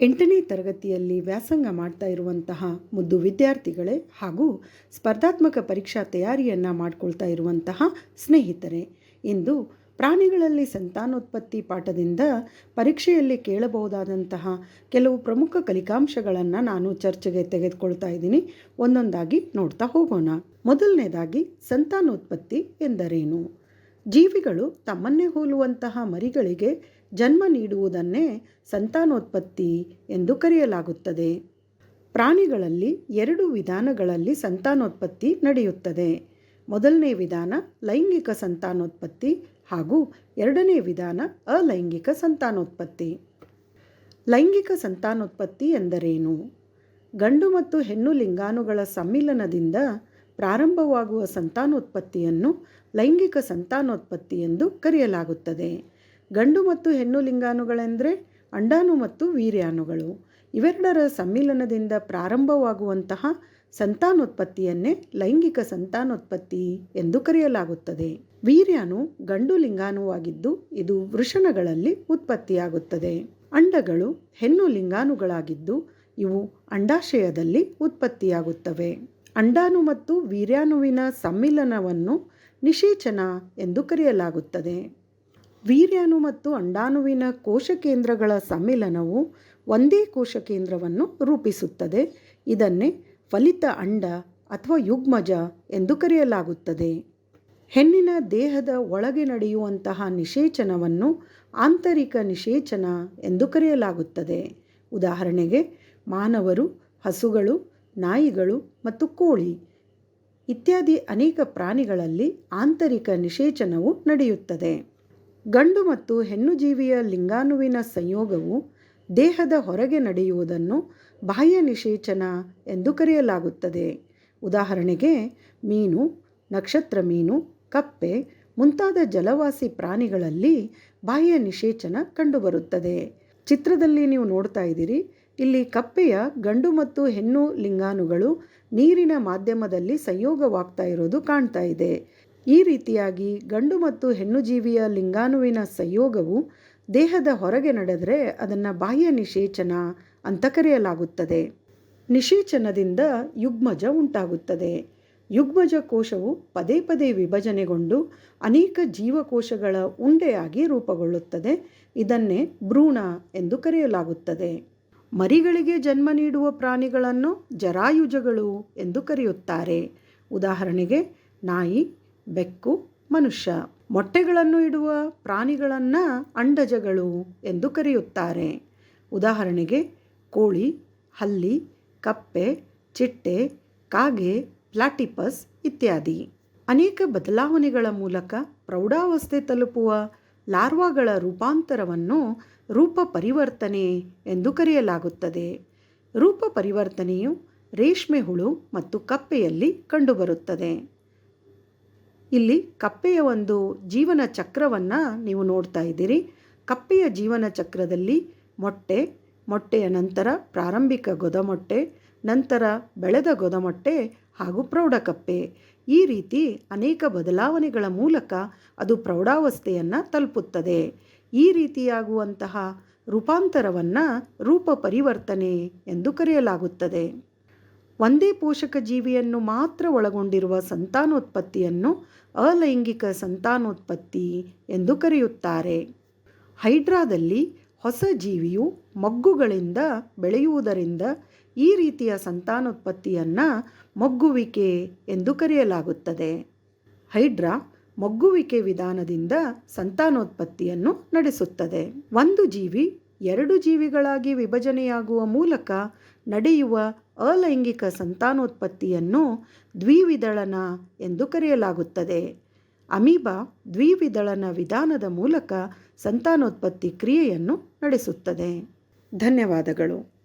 ಎಂಟನೇ ತರಗತಿಯಲ್ಲಿ ವ್ಯಾಸಂಗ ಮಾಡ್ತಾ ಇರುವಂತಹ ಮುದ್ದು ವಿದ್ಯಾರ್ಥಿಗಳೇ ಹಾಗೂ ಸ್ಪರ್ಧಾತ್ಮಕ ಪರೀಕ್ಷಾ ತಯಾರಿಯನ್ನು ಮಾಡ್ಕೊಳ್ತಾ ಇರುವಂತಹ ಸ್ನೇಹಿತರೆ, ಇಂದು ಪ್ರಾಣಿಗಳಲ್ಲಿ ಸಂತಾನೋತ್ಪತ್ತಿ ಪಾಠದಿಂದ ಪರೀಕ್ಷೆಯಲ್ಲಿ ಕೇಳಬಹುದಾದಂತಹ ಕೆಲವು ಪ್ರಮುಖ ಕಲಿಕಾಂಶಗಳನ್ನು ನಾನು ಚರ್ಚೆಗೆ ತೆಗೆದುಕೊಳ್ತಾ ಇದ್ದೀನಿ. ಒಂದೊಂದಾಗಿ ನೋಡ್ತಾ ಹೋಗೋಣ. ಮೊದಲನೇದಾಗಿ ಸಂತಾನೋತ್ಪತ್ತಿ ಎಂದರೇನು? ಜೀವಿಗಳು ತಮ್ಮನ್ನೇ ಹೋಲುವಂತಹ ಮರಿಗಳಿಗೆ ಜನ್ಮ ನೀಡುವುದನ್ನೇ ಸಂತಾನೋತ್ಪತ್ತಿ ಎಂದು ಕರೆಯಲಾಗುತ್ತದೆ. ಪ್ರಾಣಿಗಳಲ್ಲಿ ಎರಡು ವಿಧಾನಗಳಲ್ಲಿ ಸಂತಾನೋತ್ಪತ್ತಿ ನಡೆಯುತ್ತದೆ. ಮೊದಲನೇ ವಿಧಾನ ಲೈಂಗಿಕ ಸಂತಾನೋತ್ಪತ್ತಿ ಹಾಗೂ ಎರಡನೇ ವಿಧಾನ ಅಲೈಂಗಿಕ ಸಂತಾನೋತ್ಪತ್ತಿ. ಲೈಂಗಿಕ ಸಂತಾನೋತ್ಪತ್ತಿ ಎಂದರೇನು? ಗಂಡು ಮತ್ತು ಹೆಣ್ಣು ಲಿಂಗಾಣುಗಳ ಸಮ್ಮಿಲನದಿಂದ ಪ್ರಾರಂಭವಾಗುವ ಸಂತಾನೋತ್ಪತ್ತಿಯನ್ನು ಲೈಂಗಿಕ ಸಂತಾನೋತ್ಪತ್ತಿ ಎಂದು ಕರೆಯಲಾಗುತ್ತದೆ. ಗಂಡು ಮತ್ತು ಹೆಣ್ಣು ಲಿಂಗಾಣುಗಳೆಂದರೆ ಅಂಡಾಣು ಮತ್ತು ವೀರ್ಯಾಣುಗಳು. ಇವೆರಡರ ಸಮ್ಮಿಲನದಿಂದ ಪ್ರಾರಂಭವಾಗುವಂತಹ ಸಂತಾನೋತ್ಪತ್ತಿಯನ್ನೇ ಲೈಂಗಿಕ ಸಂತಾನೋತ್ಪತ್ತಿ ಎಂದು ಕರೆಯಲಾಗುತ್ತದೆ. ವೀರ್ಯಾಣು ಗಂಡು ಲಿಂಗಾಣುವಾಗಿದ್ದು ಇದು ವೃಷಣಗಳಲ್ಲಿ ಉತ್ಪತ್ತಿಯಾಗುತ್ತದೆ. ಅಂಡಗಳು ಹೆಣ್ಣು ಲಿಂಗಾಣುಗಳಾಗಿದ್ದು ಇವು ಅಂಡಾಶಯದಲ್ಲಿ ಉತ್ಪತ್ತಿಯಾಗುತ್ತವೆ. ಅಂಡಾಣು ಮತ್ತು ವೀರ್ಯಾಣುವಿನ ಸಮ್ಮಿಲನವನ್ನು ನಿಷೇಚನ ಎಂದು ಕರೆಯಲಾಗುತ್ತದೆ. ವೀರ್ಯಾಣು ಮತ್ತು ಅಂಡಾಣುವಿನ ಕೋಶಕೇಂದ್ರಗಳ ಸಮ್ಮಿಲನವು ಒಂದೇ ಕೋಶಕೇಂದ್ರವನ್ನು ರೂಪಿಸುತ್ತದೆ. ಇದನ್ನೇ ಫಲಿತ ಅಂಡ ಅಥವಾ ಯುಗ್ಮಜ ಎಂದು ಕರೆಯಲಾಗುತ್ತದೆ. ಹೆಣ್ಣಿನ ದೇಹದ ಒಳಗೆ ನಡೆಯುವಂತಹ ನಿಷೇಚನವನ್ನು ಆಂತರಿಕ ನಿಷೇಚನ ಎಂದು ಕರೆಯಲಾಗುತ್ತದೆ. ಉದಾಹರಣೆಗೆ, ಮಾನವರು, ಹಸುಗಳು, ನಾಯಿಗಳು ಮತ್ತು ಕೋಳಿ ಇತ್ಯಾದಿ ಅನೇಕ ಪ್ರಾಣಿಗಳಲ್ಲಿ ಆಂತರಿಕ ನಿಷೇಚನವು ನಡೆಯುತ್ತದೆ. ಗಂಡು ಮತ್ತು ಹೆಣ್ಣು ಜೀವಿಯ ಲಿಂಗಾಣುವಿನ ಸಂಯೋಗವು ದೇಹದ ಹೊರಗೆ ನಡೆಯುವುದನ್ನು ಬಾಹ್ಯ ನಿಷೇಚನ ಎಂದು ಕರೆಯಲಾಗುತ್ತದೆ. ಉದಾಹರಣೆಗೆ, ಮೀನು, ನಕ್ಷತ್ರ ಮೀನು, ಕಪ್ಪೆ ಮುಂತಾದ ಜಲವಾಸಿ ಪ್ರಾಣಿಗಳಲ್ಲಿ ಬಾಹ್ಯ ನಿಷೇಚನ ಕಂಡುಬರುತ್ತದೆ. ಚಿತ್ರದಲ್ಲಿ ನೀವು ನೋಡ್ತಾ ಇದ್ದೀರಿ, ಇಲ್ಲಿ ಕಪ್ಪೆಯ ಗಂಡು ಮತ್ತು ಹೆಣ್ಣು ಲಿಂಗಾಣುಗಳು ನೀರಿನ ಮಾಧ್ಯಮದಲ್ಲಿ ಸಂಯೋಗವಾಗ್ತಾ ಇರೋದು ಕಾಣ್ತಾ ಇದೆ. ಈ ರೀತಿಯಾಗಿ ಗಂಡು ಮತ್ತು ಹೆಣ್ಣು ಜೀವಿಯ ಲಿಂಗಾಣುವಿನ ಸಂಯೋಗವು ದೇಹದ ಹೊರಗೆ ನಡೆದರೆ ಅದನ್ನು ಬಾಹ್ಯ ನಿಷೇಚನ ಅಂತ ಕರೆಯಲಾಗುತ್ತದೆ. ನಿಷೇಚನದಿಂದ ಯುಗ್ಮಜ ಉಂಟಾಗುತ್ತದೆ. ಯುಗ್ಮಜ ಕೋಶವು ಪದೇ ಪದೇ ವಿಭಜನೆಗೊಂಡು ಅನೇಕ ಜೀವಕೋಶಗಳ ಉಂಡೆಯಾಗಿ ರೂಪುಗೊಳ್ಳುತ್ತದೆ. ಇದನ್ನೇ ಭ್ರೂಣ ಎಂದು ಕರೆಯಲಾಗುತ್ತದೆ. ಮರಿಗಳಿಗೆ ಜನ್ಮ ನೀಡುವ ಪ್ರಾಣಿಗಳನ್ನು ಜರಾಯುಜಗಳು ಎಂದು ಕರೆಯುತ್ತಾರೆ. ಉದಾಹರಣೆಗೆ ನಾಯಿ ಬೆಕ್ಕು ಮನುಷ್ಯ. ಮೊಟ್ಟೆಗಳನ್ನು ಇಡುವ ಪ್ರಾಣಿಗಳನ್ನು ಅಂಡಜಗಳು ಎಂದು ಕರೆಯುತ್ತಾರೆ. ಉದಾಹರಣೆಗೆ ಕೋಳಿ, ಹಲ್ಲಿ, ಕಪ್ಪೆ, ಚಿಟ್ಟೆ, ಕಾಗೆ, ಪ್ಲಾಟಿಪಸ್ ಇತ್ಯಾದಿ. ಅನೇಕ ಬದಲಾವಣೆಗಳ ಮೂಲಕ ಪ್ರೌಢಾವಸ್ಥೆ ತಲುಪುವ ಲಾರ್ವಾಗಳ ರೂಪಾಂತರವನ್ನು ರೂಪ ಪರಿವರ್ತನೆ ಎಂದು ಕರೆಯಲಾಗುತ್ತದೆ. ರೂಪ ಪರಿವರ್ತನೆಯು ರೇಷ್ಮೆ ಹುಳು ಮತ್ತು ಕಪ್ಪೆಯಲ್ಲಿ ಕಂಡುಬರುತ್ತದೆ. ಇಲ್ಲಿ ಕಪ್ಪೆಯ ಒಂದು ಜೀವನ ಚಕ್ರವನ್ನು ನೀವು ನೋಡ್ತಾ ಇದ್ದೀರಿ. ಕಪ್ಪೆಯ ಜೀವನ ಚಕ್ರದಲ್ಲಿ ಮೊಟ್ಟೆ, ಮೊಟ್ಟೆಯ ನಂತರ ಪ್ರಾರಂಭಿಕ ಗೊದಮೊಟ್ಟೆ, ನಂತರ ಬೆಳೆದ ಗೊದಮೊಟ್ಟೆ ಹಾಗೂ ಪ್ರೌಢ ಕಪ್ಪೆ ಈ ರೀತಿ ಅನೇಕ ಬದಲಾವಣೆಗಳ ಮೂಲಕ ಅದು ಪ್ರೌಢಾವಸ್ಥೆಯನ್ನು ತಲುಪುತ್ತದೆ. ಈ ರೀತಿಯಾಗುವಂತಹ ರೂಪಾಂತರವನ್ನು ರೂಪ ಪರಿವರ್ತನೆ ಎಂದು ಕರೆಯಲಾಗುತ್ತದೆ. ಒಂದೇ ಪೋಷಕ ಜೀವಿಯನ್ನು ಮಾತ್ರ ಒಳಗೊಂಡಿರುವ ಸಂತಾನೋತ್ಪತ್ತಿಯನ್ನು ಅಲೈಂಗಿಕ ಸಂತಾನೋತ್ಪತ್ತಿ ಎಂದು ಕರೆಯುತ್ತಾರೆ. ಹೈಡ್ರಾದಲ್ಲಿ ಹೊಸ ಜೀವಿಯು ಮಗ್ಗುಗಳಿಂದ ಬೆಳೆಯುವುದರಿಂದ ಈ ರೀತಿಯ ಸಂತಾನೋತ್ಪತ್ತಿಯನ್ನು ಮೊಗ್ಗುವಿಕೆ ಎಂದು ಕರೆಯಲಾಗುತ್ತದೆ. ಹೈಡ್ರಾ ಮೊಗ್ಗುವಿಕೆ ವಿಧಾನದಿಂದ ಸಂತಾನೋತ್ಪತ್ತಿಯನ್ನು ನಡೆಸುತ್ತದೆ. ಒಂದು ಜೀವಿ ಎರಡು ಜೀವಿಗಳಾಗಿ ವಿಭಜನೆಯಾಗುವ ಮೂಲಕ ನಡೆಯುವ ಅಲೈಂಗಿಕ ಸಂತಾನೋತ್ಪತ್ತಿಯನ್ನು ದ್ವಿವಿದಳನ ಎಂದು ಕರೆಯಲಾಗುತ್ತದೆ. ಅಮೀಬಾ ದ್ವಿವಿದಳನ ವಿಧಾನದ ಮೂಲಕ ಸಂತಾನೋತ್ಪತ್ತಿ ಕ್ರಿಯೆಯನ್ನು ನಡೆಸುತ್ತದೆ. ಧನ್ಯವಾದಗಳು.